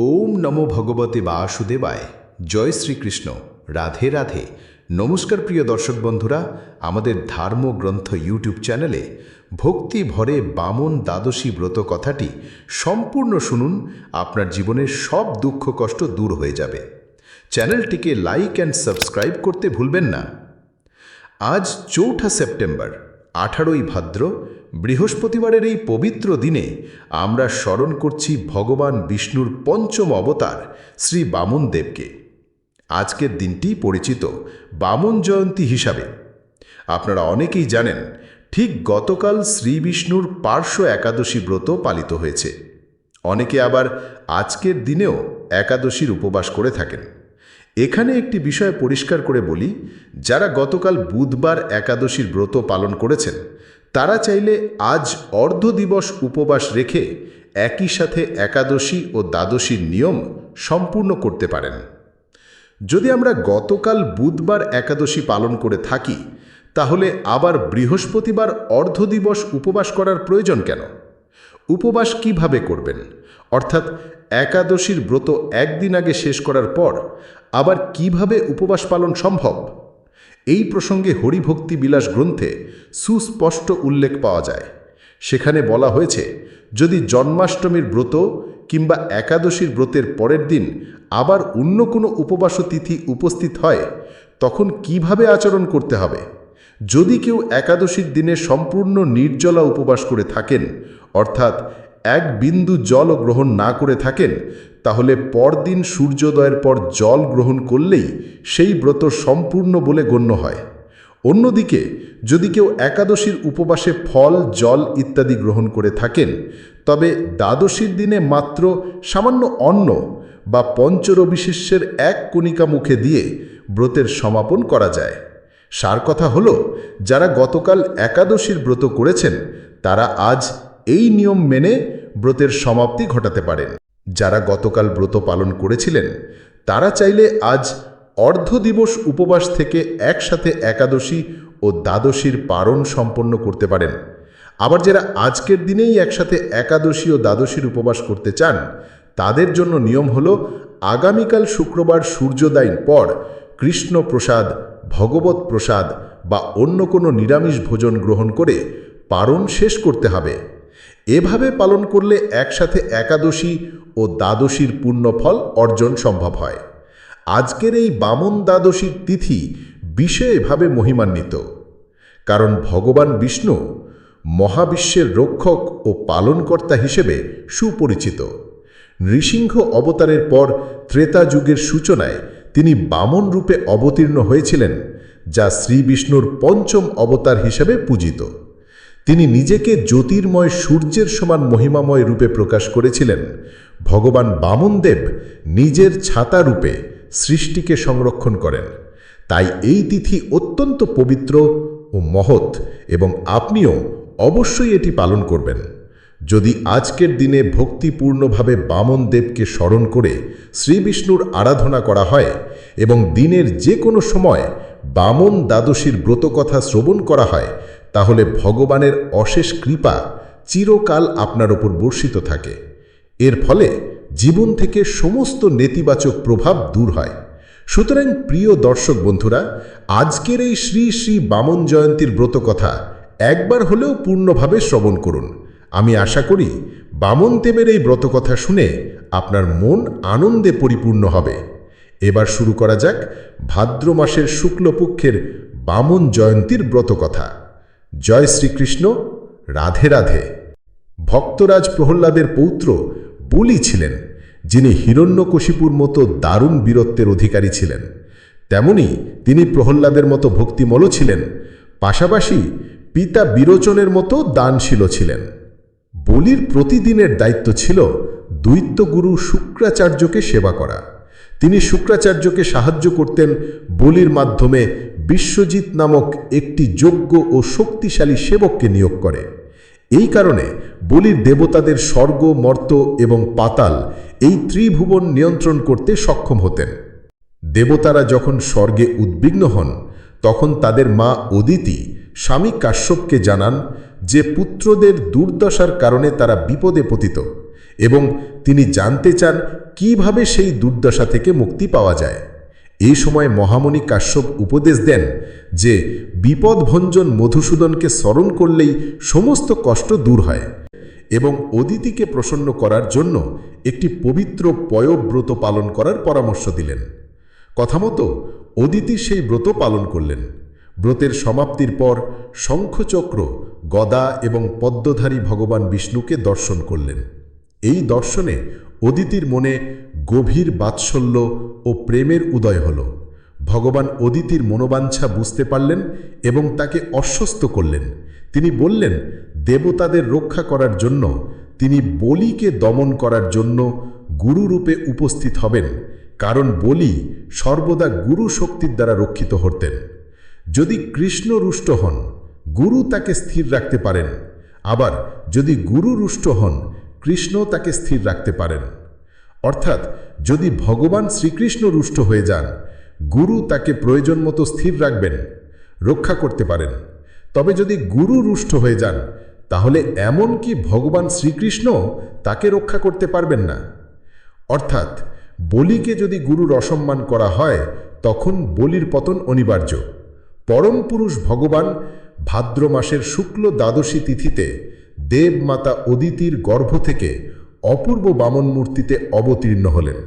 ওম নমো ভগবতে বাসুদেবায়। জয় শ্রীকৃষ্ণ। রাধে রাধে। নমস্কার প্রিয় দর্শক বন্ধুরা, আমাদের ধর্মগ্রন্থ ইউটিউব চ্যানেলে ভক্তি ভরে বামন দ্বাদশী ব্রত কথাটি সম্পূর্ণ শুনুন, আপনার জীবনের সব দুঃখ কষ্ট দূর হয়ে যাবে। চ্যানেলটিকে লাইক অ্যান্ড সাবস্ক্রাইব করতে ভুলবেন না। আজ চৌঠা সেপ্টেম্বর। আঠারোই ভাদ্র, বৃহস্পতিবারের এই পবিত্র দিনে আমরা স্মরণ করছি ভগবান বিষ্ণুর পঞ্চম অবতার, শ্রী বামন দেবকে। আজকের দিনটি পরিচিত বামন জয়ন্তী হিসাবে। আপনারা অনেকেই জানেন, ঠিক গতকাল শ্রী বিষ্ণুর পার্শ্ব একাদশী ব্রত পালিত হয়েছে। অনেকে আবার আজকের দিনেও একাদশীর উপবাস করে থাকেন। এখানে একটি বিষয় পরিষ্কার করে বলি, যারা গতকাল বুধবার একাদশীর ব্রত পালন করেছেন, তারা চাইলে আজ অর্ধ দিবস উপবাস রেখে একই সাথে একাদশী ও দ্বাদশীর নিয়ম সম্পূর্ণ করতে পারেন। যদি আমরা গতকাল বুধবার একাদশী পালন করে থাকি, তাহলে আবার বৃহস্পতিবার অর্ধ দিবস উপবাস করার প্রয়োজন কেন? উপবাস কীভাবে করবেন? অর্থাৎ একাদশীর ব্রত একদিন আগে শেষ করার পর আবার কীভাবে উপবাস পালন সম্ভব? এই প্রসঙ্গে হরিভক্তি বিলাস গ্রন্থে সুস্পষ্ট উল্লেখ পাওয়া যায়। সেখানে বলা হয়েছে, যদি জন্মাষ্টমীর ব্রত কিংবা একাদশীর ব্রতের পরের দিন আবার অন্য কোনো উপবাস তিথি উপস্থিত হয়, তখন কীভাবে আচরণ করতে হবে? যদি কেউ একাদশীর দিনে সম্পূর্ণ নির্জলা উপবাস করে থাকেন, অর্থাৎ এক বিন্দু জল গ্রহণ না করে থাকেন, তাহলে পরদিন সূর্যোদয়ের পর জল গ্রহণ করলেই সেই ব্রত সম্পূর্ণ বলে গণ্য হয়। অন্যদিকে, যদি কেউ একাদশীর উপবাসে ফল, জল ইত্যাদি গ্রহণ করে থাকেন, তবে দ্বাদশীর দিনে মাত্র সামান্য অন্ন বা পঞ্চরবিশিষ্যের এক কণিকা মুখে দিয়ে ব্রতের সমাপন করা যায়। সার কথা হল, যারা গতকাল একাদশীর ব্রত করেছেন, তারা আজ এই নিয়ম মেনে ব্রতের সমাপ্তি ঘটাতে পারেন। যারা গতকাল ব্রত পালন করেছিলেন, তারা চাইলে আজ অর্ধ দিবস উপবাস থেকে একসাথে একাদশী ও দ্বাদশীর পারণ সম্পন্ন করতে পারেন। আবার যারা আজকের দিনেই একসাথে একাদশী ও দ্বাদশীর উপবাস করতে চান, তাদের জন্য নিয়ম হল আগামীকাল শুক্রবার সূর্যোদয়ের পর কৃষ্ণ প্রসাদ, ভগবত প্রসাদ বা অন্য কোনো নিরামিষ ভোজন গ্রহণ করে পারণ শেষ করতে হবে। এভাবে পালন করলে একসাথে একাদশী ও দ্বাদশীর পুণ্যফল অর্জন সম্ভব হয়। আজকের এই বামন দ্বাদশীর তিথি বিশেষভাবে মহিমান্বিত। কারণ ভগবান বিষ্ণু মহাবিশ্বের রক্ষক ও পালনকর্তা হিসেবে সুপরিচিত। নৃসিংহ অবতারের পর ত্রেতা যুগের সূচনায় তিনি বামন রূপে অবতীর্ণ হয়েছিলেন, যা শ্রীবিষ্ণুর পঞ্চম অবতার হিসেবে পূজিত। তিনি নিজেকে জ্যোতির্ময় সূর্যের সমান মহিমাময় রূপে প্রকাশ করেছিলেন। ভগবান বামনদেব নিজের ছাতা রূপে সৃষ্টিকে সংরক্ষণ করেন। তাই এই তিথি অত্যন্ত পবিত্র ও মহৎ এবং আপনিও অবশ্যই এটি পালন করবেন। যদি আজকের দিনে ভক্তিপূর্ণভাবে বামন দেবকে স্মরণ করে শ্রীবিষ্ণুর আরাধনা করা হয় এবং দিনের যে কোনো সময় বামন দ্বাদশীর ব্রতকথা শ্রবণ করা হয় তাহলে ভগবানের অশেষ কৃপা চিরকাল আপনার ওপর বর্ষিত থাকে। এর ফলে জীবন থেকে সমস্ত নেতিবাচক প্রভাব দূর হয়। সুতরাং প্রিয় দর্শক বন্ধুরা, আজকের এই শ্রী শ্রী বামন জয়ন্তীর ব্রতকথা একবার হলেও পূর্ণভাবে শ্রবণ করুন। আমি আশা করি বামন দেবের এই ব্রতকথা শুনে আপনার মন আনন্দে পরিপূর্ণ হবে। এবার শুরু করা যাক ভাদ্র মাসের শুক্লপক্ষের বামন জয়ন্তীর ব্রতকথা। জয় শ্রীকৃষ্ণ, রাধে রাধে। ভক্তরাজ প্রহ্লাদের পৌত্র বলি ছিলেন, যিনি হিরণ্যকশিপুর মতো দারুণ বীরত্বের অধিকারী ছিলেন। তেমনি তিনি প্রহ্লাদের মতো ভক্তিমল ছিলেন, পাশাপাশি পিতা বিরোচনের মতো দানশীল ছিলেন। বলির প্রতিদিনের দায়িত্ব ছিল দৈত্যগুরু শুক্রাচার্যকে সেবা করা। তিনি শুক্রাচার্যকে সাহায্য করতেন বলির মাধ্যমে বিশ্বজিৎ নামক একটি যোগ্য ও শক্তিশালী সেবককে নিয়োগ করে। এই কারণে বলির দেবতাদের স্বর্গ, মর্ত এবং পাতাল এই ত্রিভুবন নিয়ন্ত্রণ করতে সক্ষম হতেন। দেবতারা যখন স্বর্গে উদ্বিগ্ন হন, তখন তাদের মা অদিতি, স্বামী কাশ্যপকে জানান যে পুত্রদের দুর্দশার কারণে তারা বিপদে পতিত এবং তিনি জানতে চান কীভাবে সেই দুর্দশা থেকে মুক্তি পাওয়া যায়। এই সময় মহামণি কাশ্যপ উপদেশ দেন যে বিপদভঞ্জন মধুসূদনকে স্মরণ করলেই সমস্ত কষ্ট দূর হয় এবং অদিতিকে প্রসন্ন করার জন্য একটি পবিত্র পয়ব্রত পালন করার পরামর্শ দিলেন। কথামতো অদিতি সেই ব্রত পালন করলেন। ব্রতের সমাপ্তির পর শঙ্খচক্র, গদা এবং পদ্মধারী ভগবান বিষ্ণুকে দর্শন করলেন। এই দর্শনে অদিতির মনে গভীর বাৎসল্য ও প্রেমের উদয় হল। ভগবান অদিতির মনোবাঞ্ছা বুঝতে পারলেন এবং তাকে অস্বস্ত করলেন। তিনি বললেন, দেবতাদের রক্ষা করার জন্য, তিনি বলিকে দমন করার জন্য গুরুরূপে উপস্থিত হবেন, কারণ বলি সর্বদা গুরু শক্তির দ্বারা রক্ষিত হতেন। যদি কৃষ্ণ রুষ্ট হন, গুরু তাকে স্থির রাখতে পারেন। আবার যদি গুরু রুষ্ট হন কৃষ্ণ তাকে স্থির রাখতে পারেন। অর্থাৎ যদি ভগবান শ্রীকৃষ্ণ রুষ্ট হয়ে যান, গুরু তাকে প্রয়োজন মতো স্থির রাখবেন, রক্ষা করতে পারেন। তবে যদি গুরু রুষ্ট হয়ে যান, তাহলে এমন কি ভগবান শ্রীকৃষ্ণ তাকে রক্ষা করতে পারবেন না? অর্থাৎ বলিকে যদি গুরুর অসম্মান করা হয়, তখন বলির পতন অনিবার্য। পরম পুরুষ ভগবান ভাদ্র মাসের শুক্ল দ্বাদশী তিথিতে দেবমাতা অদিতির গর্ভ থেকে অপূর্ব বামন মূর্তিতে অবতীর্ণ হলেন।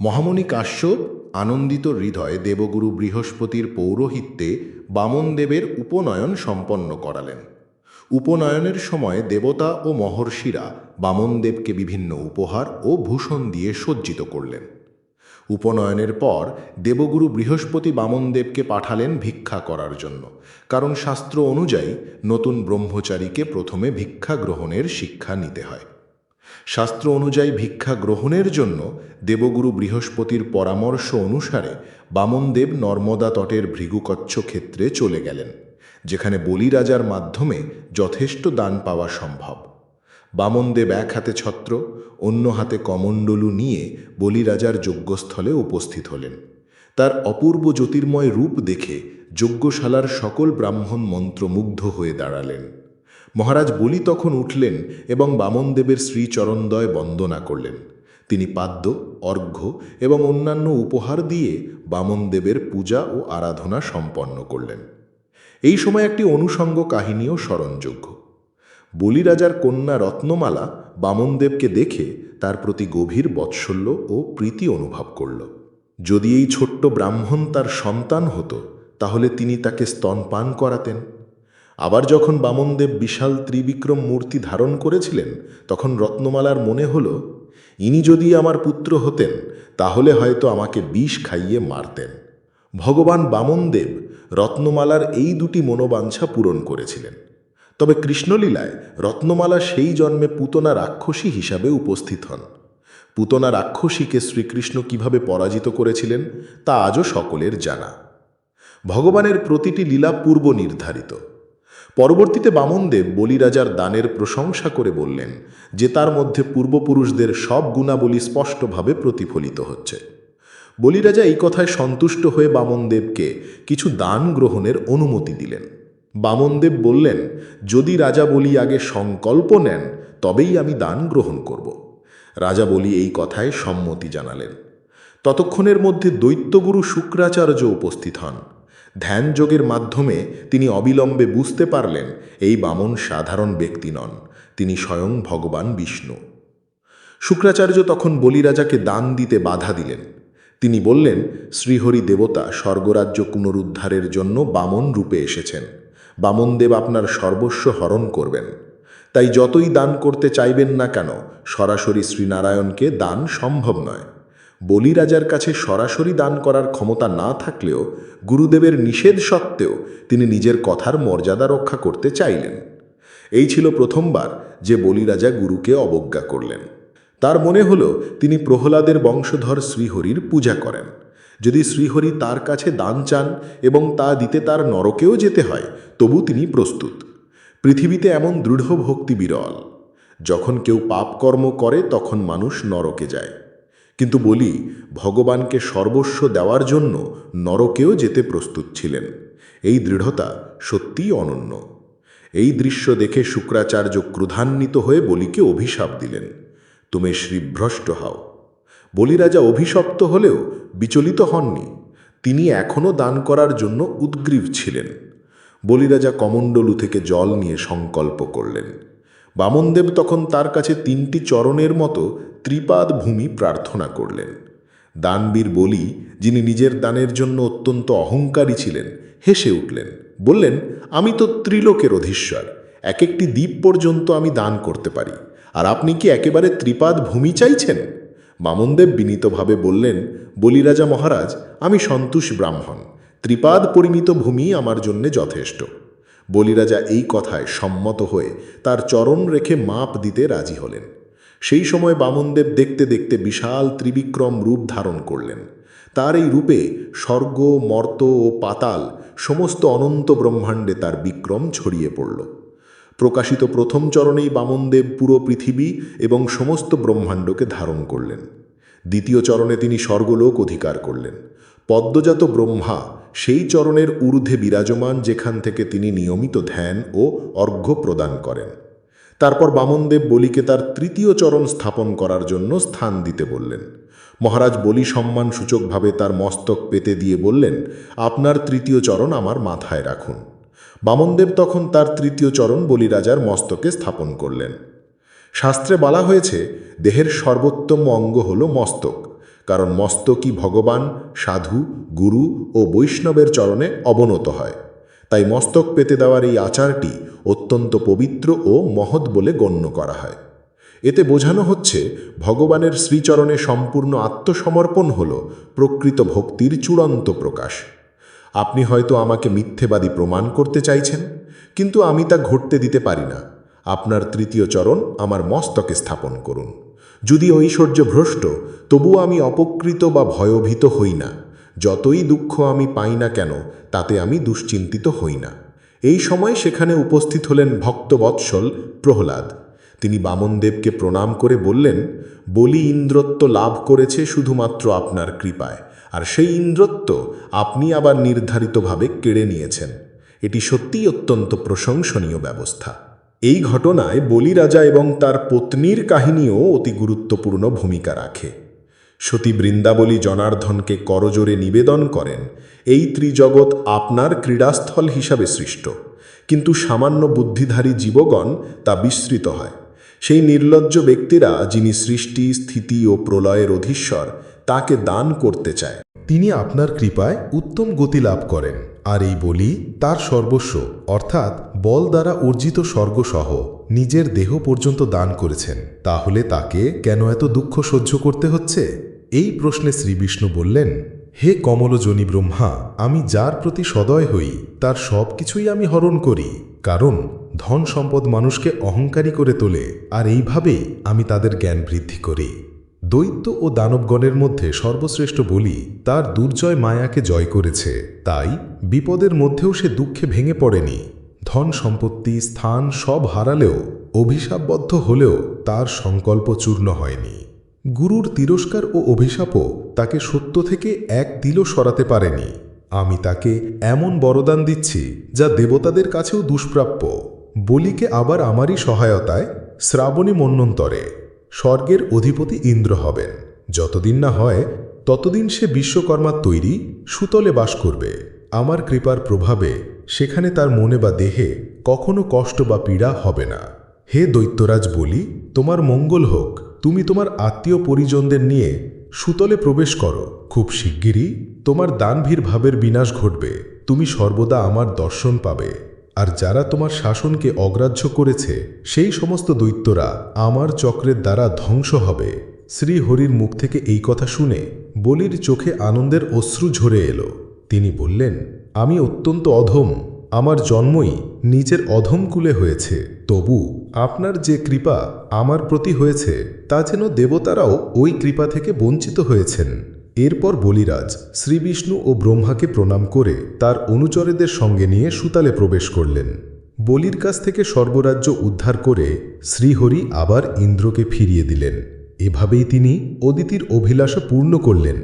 মহামণি কাশ্যপ আনন্দিত হৃদয়ে দেবগুরু বৃহস্পতির পৌরোহিত্যে বামনদেবের উপনয়ন সম্পন্ন করালেন। উপনয়নের সময় দেবতা ও মহর্ষিরা বামনদেবকে বিভিন্ন উপহার ও ভূষণ দিয়ে সজ্জিত করলেন। উপনয়নের পর দেবগুরু বৃহস্পতি বামনদেবকে পাঠালেন ভিক্ষা করার জন্য, কারণ শাস্ত্র অনুযায়ী নতুন ব্রহ্মচারীকে প্রথমে ভিক্ষা গ্রহণের শিক্ষা নিতে হয়। শাস্ত্র অনুযায়ী ভিক্ষা গ্রহণের জন্য দেবগুরু বৃহস্পতির পরামর্শ অনুসারে বামনদেব নর্মদা তটের ভৃগুকচ্ছ ক্ষেত্রে চলে গেলেন, যেখানে বলিরাজার মাধ্যমে যথেষ্ট দান পাওয়া সম্ভব। বামনদেব এক হাতে ছত্র, অন্য হাতে কমণ্ডলু নিয়ে বলিরাজার যজ্ঞস্থলে উপস্থিত হলেন। তার অপূর্ব জ্যোতির্ময় রূপ দেখে যজ্ঞশালার সকল ব্রাহ্মণ মন্ত্রমুগ্ধ হয়ে দাঁড়ালেন। মহারাজ বলি তখন উঠলেন এবং বামনদেবের শ্রীচরণদয় বন্দনা করলেন। তিনি পাদ্য, অর্ঘ্য এবং অন্যান্য উপহার দিয়ে বামনদেবের পূজা ও আরাধনা সম্পন্ন করলেন। এই সময় একটি অনুষঙ্গ কাহিনীও স্মরণযোগ্য। বলিরাজার কন্যা রত্নমালা বামনদেবকে দেখে তার প্রতি গভীর বৎসল্য ও প্রীতি অনুভব করল। যদি এই ছোট্ট ব্রাহ্মণ তার সন্তান হতো, তাহলে তিনি তাকে স্তনপান করাতেন। আবার যখন বামনদেব বিশাল ত্রিবিক্রম মূর্তি ধারণ করেছিলেন, তখন রত্নমালার মনে হল, ইনি যদি আমার পুত্র হতেন, তাহলে হয়তো আমাকে বিষ খাইয়ে মারতেন। ভগবান বামনদেব রত্নমালার এই দুটি মনোবাঞ্ছা পূরণ করেছিলেন। তবে কৃষ্ণলীলায় রত্নমালা সেই জন্মে পুতনা রাক্ষসী হিসাবে উপস্থিত হন। পুতনা রাক্ষসীকে শ্রীকৃষ্ণ কীভাবে পরাজিত করেছিলেন, তা আজও সকলের জানা। ভগবানের প্রতিটি লীলা পূর্ব নির্ধারিত। পরবর্তীতে বামনদেব বলিরাজার দানের প্রশংসা করে বললেন, যে তার মধ্যে পূর্বপুরুষদের সব গুণাবলী স্পষ্টভাবে প্রতিফলিত হচ্ছে। বলিরাজা এই কথায় সন্তুষ্ট হয়ে বামনদেবকে কিছু দান গ্রহণের অনুমতি দিলেন। বামনদেব বললেন, যদি রাজা বলি আগে সংকল্প নেন, তবেই আমি দান গ্রহণ করব। রাজা বলি এই কথায় সম্মতি জানালেন। ততক্ষণের মধ্যে দৈত্যগুরু শুক্রাচার্য উপস্থিত হন। ধ্যানযোগের মাধ্যমে তিনি অবিলম্বে বুঝতে পারলেন এই বামন সাধারণ ব্যক্তি নন, তিনি স্বয়ং ভগবান বিষ্ণু। শুক্রাচার্য তখন বলিরাজাকে দান দিতে বাধা দিলেন। তিনি বললেন, শ্রীহরি দেবতা স্বর্গরাজ্য পুনরুদ্ধারের জন্য বামন রূপে এসেছেন। বামনদেব আপনার সর্বস্ব হরণ করবেন। তাই যতই দান করতে চাইবেন না কেন, সরাসরি শ্রীনারায়ণকে দান সম্ভব নয়। বলিরাজার কাছে সরাসরি দান করার ক্ষমতা না থাকলেও গুরুদেবের নিষেধ সত্ত্বেও তিনি নিজের কথার মর্যাদা রক্ষা করতে চাইলেন। এই ছিল প্রথমবার যে বলিরাজা গুরুকে অবজ্ঞা করলেন। তার মনে হল তিনি প্রহ্লাদের বংশধর শ্রীহরির পূজা করেন। যদি শ্রীহরি তার কাছে দান চান এবং তা দিতে তার নরকেও যেতে হয়, তবু তিনি প্রস্তুত। পৃথিবীতে এমন দৃঢ় ভক্তি বিরল। যখন কেউ পাপকর্ম করে, তখন মানুষ নরকে যায়। কিন্তু বলি, ভগবানকে সর্বস্ব দেওয়ার জন্য নরকেও যেতে প্রস্তুত ছিলেন। এই দৃঢ়তা সত্যিই অনন্য। এই দৃশ্য দেখে শুক্রাচার্য ক্রুধান্বিত হয়ে বলিকে অভিশাপ দিলেন। তুমি শ্রীভ্রষ্ট হও। বলিরাজা অভিশপ্ত হলেও বিচলিত হননি। তিনি এখনও দান করার জন্য উদ্গ্রীব ছিলেন। বলিরাজা কমণ্ডলু থেকে জল নিয়ে সংকল্প করলেন। বামনদেব তখন তার কাছে তিনটি চরণের মতো ত্রিপাদ ভূমি প্রার্থনা করলেন। দানবীর বলি, যিনি নিজের দানের জন্য অত্যন্ত অহংকারী ছিলেন, হেসে উঠলেন, বললেন, আমি তো ত্রিলোকের অধীশ্বর এক একটি দ্বীপ পর্যন্ত আমি দান করতে পারি, আর আপনি কি একেবারে ত্রিপাদ ভূমি চাইছেন? বামনদেব বিনীতভাবে বললেন, বলিরাজা মহারাজ, আমি সন্তোষ ব্রাহ্মণ, ত্রিপাদ পরিমিত ভূমি আমার জন্যে যথেষ্ট বলিরাজা এই কথায় সম্মত হয়ে তার চরণ রেখে মাপ দিতে রাজি হলেন। সেই সময় বামনদেব দেখতে দেখতে বিশাল ত্রিবিক্রম রূপ ধারণ করলেন। তার এই রূপে স্বর্গ, মর্ত ও পাতাল সমস্ত অনন্ত ব্রহ্মাণ্ডে তার বিক্রম ছড়িয়ে পড়ল। প্রকাশিত প্রথম চরণেই বামনদেব পুরো পৃথিবী এবং সমস্ত ব্রহ্মাণ্ডকে ধারণ করলেন। দ্বিতীয় চরণে তিনি স্বর্গলোক অধিকার করলেন। পদ্মজাত ব্রহ্মা সেই চরণের ঊর্ধ্বে বিরাজমান যেখান থেকে তিনি নিয়মিত ধ্যান ও অর্ঘ্য প্রদান করেন। তারপর বামনদেব বলিকে তার তৃতীয় চরণ স্থাপন করার জন্য স্থান দিতে বললেন। মহারাজ বলি সম্মানসূচকভাবে তার মস্তক পেতে দিয়ে বললেন, আপনার তৃতীয় চরণ আমার মাথায় রাখুন। বামনদেব তখন তার তৃতীয় চরণ বলিরাজার মস্তকে স্থাপন করলেন। শাস্ত্রে বলা হয়েছে, দেহের সর্বোত্তম অঙ্গ হল মস্তক। কারণ মস্তকই ভগবান, সাধু, গুরু ও বৈষ্ণবের চরণে অবনত হয়। তাই মস্তক পেতে দেওয়ার এই আচারটি অত্যন্ত পবিত্র ও মহৎ বলে গণ্য করা হয়। এতে বোঝানো হচ্ছে, ভগবানের শ্রীচরণে সম্পূর্ণ আত্মসমর্পণ হল প্রকৃত ভক্তির চূড়ান্ত প্রকাশ। আপনি হয়তো আমাকে মিথ্যেবাদী প্রমাণ করতে চাইছেন, কিন্তু আমি তা ঘটতে দিতে পারি না। আপনার তৃতীয় চরণ আমার মস্তকে স্থাপন করুন। যদি ঐশ্বর্য ভ্রষ্ট, তবুও আমি অপকৃত বা ভয়ভীত হই না। যতই দুঃখ আমি পাই না কেন, তাতে আমি দুশ্চিন্তিত হই না। এই সময় সেখানে উপস্থিত হলেন ভক্তবৎসল প্রহ্লাদ। তিনি বামনদেবকে প্রণাম করে বললেন, বলি ইন্দ্রত্ব লাভ করেছে শুধুমাত্র আপনার কৃপায়, আর সেই ইন্দ্রত্ব আপনি আবার নির্ধারিতভাবে কেড়ে নিয়েছেন। এটি সত্যিই অত্যন্ত প্রশংসনীয় ব্যবস্থা। এই ঘটনায় বলিরাজা এবং তার পত্নীর কাহিনীও অতি গুরুত্বপূর্ণ ভূমিকা রাখে। সতী বৃন্দাবলী জনার্ধনকে করজোরে নিবেদন করেন, এই ত্রিজগৎ আপনার ক্রীড়াস্থল হিসাবে সৃষ্ট। কিন্তু সামান্য বুদ্ধিধারী জীবগণ তা বিস্মৃত হয়। সেই নির্লজ্জ ব্যক্তিরা যিনি সৃষ্টি, স্থিতি ও প্রলয়ের অধীশ্বর, তাকে দান করতে চায়। তিনি আপনার কৃপায় উত্তম গতি লাভ করেন। আর এই বলি তার সর্বস্ব, অর্থাৎ বল দ্বারা অর্জিত স্বর্গসহ নিজের দেহ পর্যন্ত দান করেছেন। তাহলে তাকে কেন এত দুঃখ সহ্য করতে হচ্ছে? এই প্রশ্নে শ্রীবিষ্ণু বললেন, হে কমলজনী ব্রহ্মা, আমি যার প্রতি সদয় হই, তার সব কিছুই আমি হরণ করি। কারণ ধন সম্পদ মানুষকে অহংকারী করে তোলে, আর এইভাবেই আমি তাদের জ্ঞান বৃদ্ধি করি। দৈত্য ও দানবগণের মধ্যে সর্বশ্রেষ্ঠ বলি তার দুর্জয় মায়াকে জয় করেছে। তাই বিপদের মধ্যেও সে দুঃখে ভেঙে পড়েনি। ধন সম্পত্তি, স্থান সব হারালেও, অভিশাপবদ্ধ হলেও তার সংকল্প চূর্ণ হয়নি। গুরুর তিরস্কার ও অভিশাপও তাকে সত্য থেকে এক দিলও সরাতে পারেনি। আমি তাকে এমন বরদান দিচ্ছি যা দেবতাদের কাছেও দুষ্প্রাপ্য। বলিকে আবার আমারই সহায়তায় শ্রাবণী মন্বন্তরে স্বর্গের অধিপতি ইন্দ্র হবেন। যতদিন না হয়, ততদিন সে বিশ্বকর্মার তৈরি, সুতলে বাস করবে। আমার কৃপার প্রভাবে সেখানে তার মনে বা দেহে কখনো কষ্ট বা পীড়া হবে না। হে দৈত্যরাজ বলি, তোমার মঙ্গল হোক। তুমি তোমার আত্মীয় পরিজনদের নিয়ে সুতলে প্রবেশ করো। খুব শিগগিরই তোমার দানভীর ভাবের বিনাশ ঘটবে। তুমি সর্বদা আমার দর্শন পাবে। আর যারা তোমার শাসনকে অগ্রাহ্য করেছে, সেই সমস্ত দৈত্যরা আমার চক্রের দ্বারা ধ্বংস হবে। শ্রীহরির মুখ থেকে এই কথা শুনে বলির চোখে আনন্দের অশ্রু ঝরে এলো। তিনি বললেন, আমি অত্যন্ত অধম। আমার জন্মই নিজের অধমকুলে হয়েছে। তবু আপনার যে কৃপা আমার প্রতি হয়েছে, তা যেন দেবতারাও ওই কৃপা থেকে বঞ্চিত হয়েছেন। এরপর বলিরাজ শ্রীবিষ্ণু ও ব্রহ্মাকে প্রণাম করে তার অনুচরেদের সঙ্গে নিয়ে সুতালে প্রবেশ করলেন। বলির কাছ থেকে সর্বরাজ্য উদ্ধার করে শ্রীহরি আবার ইন্দ্রকে ফিরিয়ে দিলেন। এভাবেই তিনি অদিতির অভিলাষা পূর্ণ করলেন।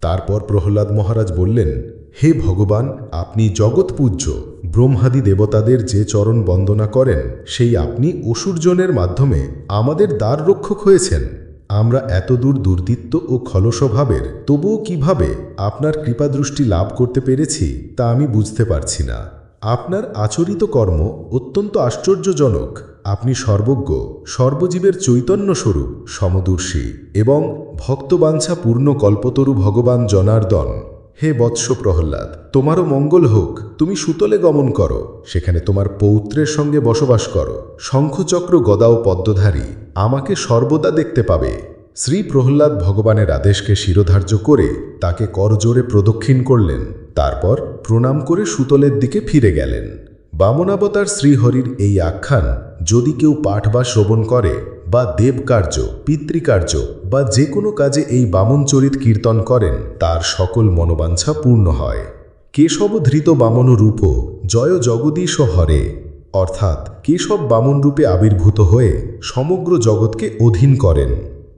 তারপর প্রহ্লাদ মহারাজ বললেন, হে ভগবান, আপনি জগৎপূজ্য ব্রহ্মাদি দেবতাদের যে চরণ বন্দনা করেন, সেই আপনি অসুরজনের মাধ্যমে আমাদের দ্বার রক্ষক হয়েছেন। আমরা এতদূর দুর্দিত্ব ও খলস্বভাবের, তবুও কীভাবে আপনার কৃপাদৃষ্টি লাভ করতে পেরেছি তা আমি বুঝতে পারছি না। আপনার আচরিত কর্ম অত্যন্ত আশ্চর্যজনক। আপনি সর্বজ্ঞ, সর্বজীবের চৈতন্য স্বরূপ সমদর্শী এবং ভক্তবাঞ্ছা পূর্ণ কল্পতরু ভগবান জনার্দন। হে বৎস প্রহ্লাদ, তোমারও মঙ্গল হোক, তুমি সুতলে গমন করো, সেখানে তোমার পৌত্রের সঙ্গে বসবাস করো। শঙ্খচক্র গদা ও পদ্মধারী আমাকে সর্বদা দেখতে পাবে। শ্রী প্রহ্লাদ ভগবানের আদেশকে শিরোধার্য করে তাকে করজোরে প্রদক্ষিণ করলেন, তারপর প্রণাম করে সুতলের দিকে ফিরে গেলেন। বামনাবতার শ্রীহরির এই আখ্যান যদি কেউ পাঠ বা শ্রবণ করে বা দেবকার্য, পিতৃকার্য বা যে কোনো কাজে এই বামনচরিত কীর্তন করেন, তার সকল মনোবাঞ্ছা পূর্ণ হয়। কেশব ধৃত বামন রূপ, জয় জগদীশ হরে। অর্থাৎ কেশব বামন রূপে আবির্ভূত হয়ে সমগ্র জগৎকে অধীন করেন।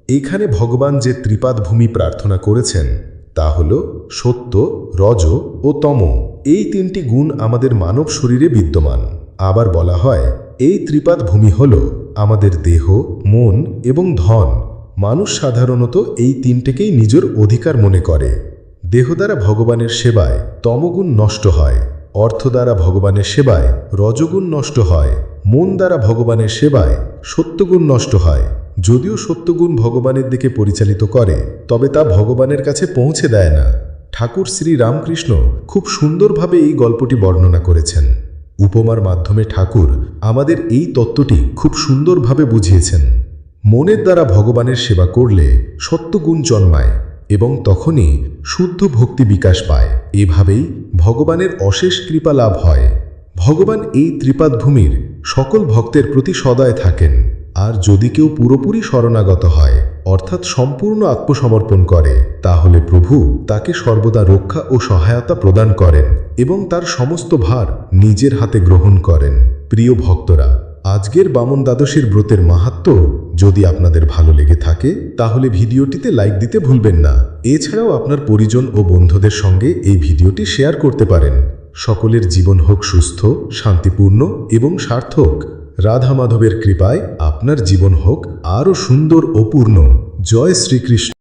এখানে ভগবান যে ত্রিপাদ ভূমি প্রার্থনা করেছেন, তা হল সত্য, রজ ও তম। এই তিনটি গুণ আমাদের মানব শরীরে বিদ্যমান। আবার বলা হয়, এই ত্রিপাদ ভূমি হল আমাদের দেহ, মন এবং ধন, মানুষ সাধারণত এই তিনটেকেই নিজের অধিকার মনে করে। দেহ দ্বারা ভগবানের সেবায় তমগুণ নষ্ট হয়, অর্থ দ্বারা ভগবানের সেবায় রজগুণ নষ্ট হয়, মন দ্বারা ভগবানের সেবায় সত্যগুণ নষ্ট হয়। যদিও সত্যগুণ ভগবানের দিকে পরিচালিত করে, তবে তা ভগবানের কাছে পৌঁছে দেয় না। ঠাকুর শ্রী রামকৃষ্ণ খুব সুন্দরভাবে এই গল্পটি বর্ণনা করেছেন। উপমার মাধ্যমে ঠাকুর আমাদের এই তত্ত্বটি খুব সুন্দরভাবে বুঝিয়েছেন। মনের দ্বারা ভগবানের সেবা করলে সত্যগুণ জন্মায় এবং তখনই শুদ্ধ ভক্তি বিকাশ পায়। এভাবেই ভগবানের অশেষ কৃপা লাভ হয়। ভগবান এই ত্রিপাদভূমির সকল ভক্তের প্রতি সদয় থাকেন। আর যদি কেউ পুরোপুরি শরণাগত হয় অর্থাৎ সম্পূর্ণ আত্মসমর্পণ করে, তাহলে প্রভু তাকে সর্বদা রক্ষা ও সহায়তা প্রদান করেন এবং তার সমস্ত ভার নিজের হাতে গ্রহণ করেন। প্রিয় ভক্তরা, আজকের বামন দ্বাদশীর ব্রতের মাহাত্ম যদি আপনাদের ভালো লেগে থাকে, তাহলে ভিডিওটিতে লাইক দিতে ভুলবেন না। এছাড়াও আপনার পরিজন ও বন্ধুদের সঙ্গে এই ভিডিওটি শেয়ার করতে পারেন। সকলের জীবন হোক সুস্থ, শান্তিপূর্ণ এবং সার্থক। রাধা মাধবের কৃপায় আপনার জীবন হোক আরও সুন্দর ও পূর্ণ। জয় শ্রীকৃষ্ণ।